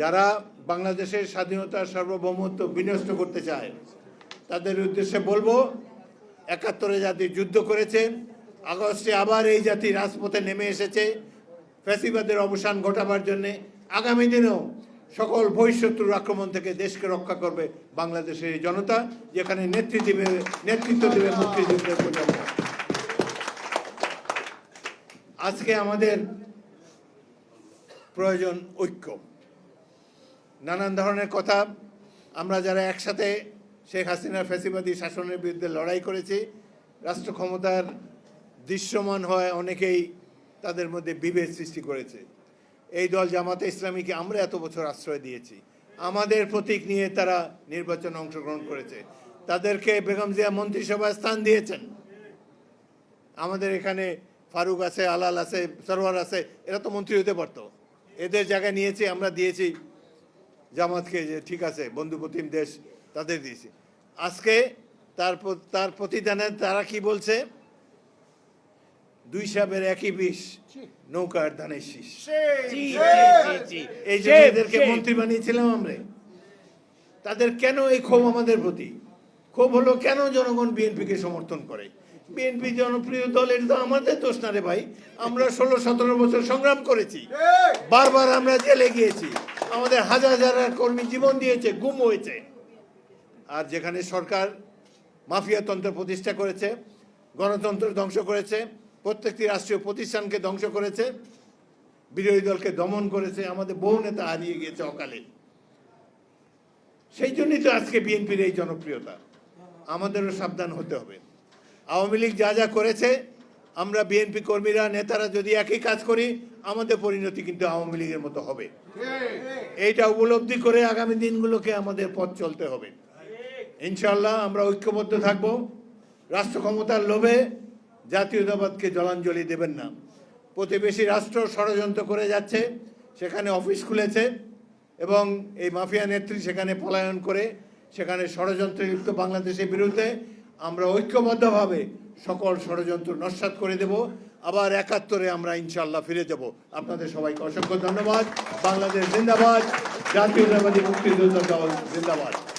যারা বাংলাদেশের স্বাধীনতার সার্বভৌমত্ব বিনষ্ট করতে চায়, তাদের উদ্দেশ্যে বলব, একাত্তরে জাতি যুদ্ধ করেছে, আগস্টে আবার এই জাতি রাজপথে নেমে এসেছে, ফ্যাসিবাদের অবসান ঘটাবার জন্যে আগামী দিনেও সকল বহিঃশত্রুর আক্রমণ থেকে দেশকে রক্ষা করবে বাংলাদেশের জনতা, যেখানে নেতৃত্ব নেতৃত্ব দেবে মুক্তিযুদ্ধের প্রজন্ম। আজকে আমাদের প্রয়োজন ঐক্য। নানান ধরনের কথা। আমরা যারা একসাথে শেখ হাসিনার ফ্যাসিবাদী শাসনের বিরুদ্ধে লড়াই করেছি, রাষ্ট্র ক্ষমতার দৃশ্যমান হয় অনেকেই তাদের মধ্যে বিভেদ সৃষ্টি করেছে। এই দল জামাতে ইসলামীকে আমরা এত বছর আশ্রয় দিয়েছি। আমাদের প্রতীক নিয়ে তারা নির্বাচনে অংশগ্রহণ করেছে। তাদেরকে বেগম জিয়া মন্ত্রিসভায় স্থান দিয়েছেন। আমাদের এখানে ফারুক আছে, আলাল আছে, সরওয়ার আছে, এরা তো মন্ত্রী হতে পারতো। এদের জায়গায় নিয়েছি, আমরা দিয়েছি। জামাতকে যে ঠিক আছে বন্ধুপ্রতিম দেশ তাদের দিয়েছি। আজকে তার তার প্রতিদানে তারা কি বলছে? দুই সাবের একই বিষ নৌকার ধানের শীষ। এই জন্য এদেরকে মন্ত্রী বানিয়েছিলাম আমরা। তাদের কেন এই ক্ষোভ আমাদের প্রতি? ক্ষোভ হলো কেন জনগণ বিএনপিকে সমর্থন করে? বিএনপি জনপ্রিয় দল এটা তো আমাদের দোষ না রে ভাই। আমরা ষোলো সতেরো বছর সংগ্রাম করেছি। বারবার আমরা জেলে গিয়েছি। আমাদের হাজার হাজার কর্মী জীবন দিয়েছে, গুম হয়েছে। আর যেখানে সরকার মাফিয়াতন্ত্র প্রতিষ্ঠা করেছে, গণতন্ত্র ধ্বংস করেছে, প্রত্যেকটি রাষ্ট্রীয় প্রতিষ্ঠানকে ধ্বংস করেছে, বিরোধী দলকে দমন করেছে, আমাদের বহু নেতা হারিয়ে গিয়েছে অকালে। সেই জন্যই তো আজকে বিএনপির এই জনপ্রিয়তা। আমাদেরও সাবধান হতে হবে। আওয়ামী লীগ যা যা করেছে আমরা বিএনপি কর্মীরা, নেতারা যদি একই কাজ করি, আমাদের পরিণতি কিন্তু আওয়ামী লীগের মতো হবে। এইটা উপলব্ধি করে আগামী দিনগুলোকে আমাদের পথ চলতে হবে। ইনশাল্লাহ আমরা ঐক্যবদ্ধ থাকব। রাষ্ট্র ক্ষমতার লোভে জাতীয়তাবাদকে জলাঞ্জলি দেবেন না। প্রতিবেশী রাষ্ট্র ষড়যন্ত্র করে যাচ্ছে, সেখানে অফিস খুলেছে এবং এই মাফিয়া নেত্রী সেখানে পলায়ন করে, সেখানে ষড়যন্ত্রে লিপ্ত বাংলাদেশের বিরুদ্ধে আমরা ঐক্যবদ্ধভাবে সকল ষড়যন্ত্র নস্বাত করে দেব। আবার একাত্তরে আমরা ইনশাল্লাহ ফিরে যাব। আপনাদের সবাইকে অসংখ্য ধন্যবাদ। বাংলাদেশ জিন্দাবাদ। জাতীয়তাবাদী মুক্তিযোদ্ধা দল জিন্দাবাদ।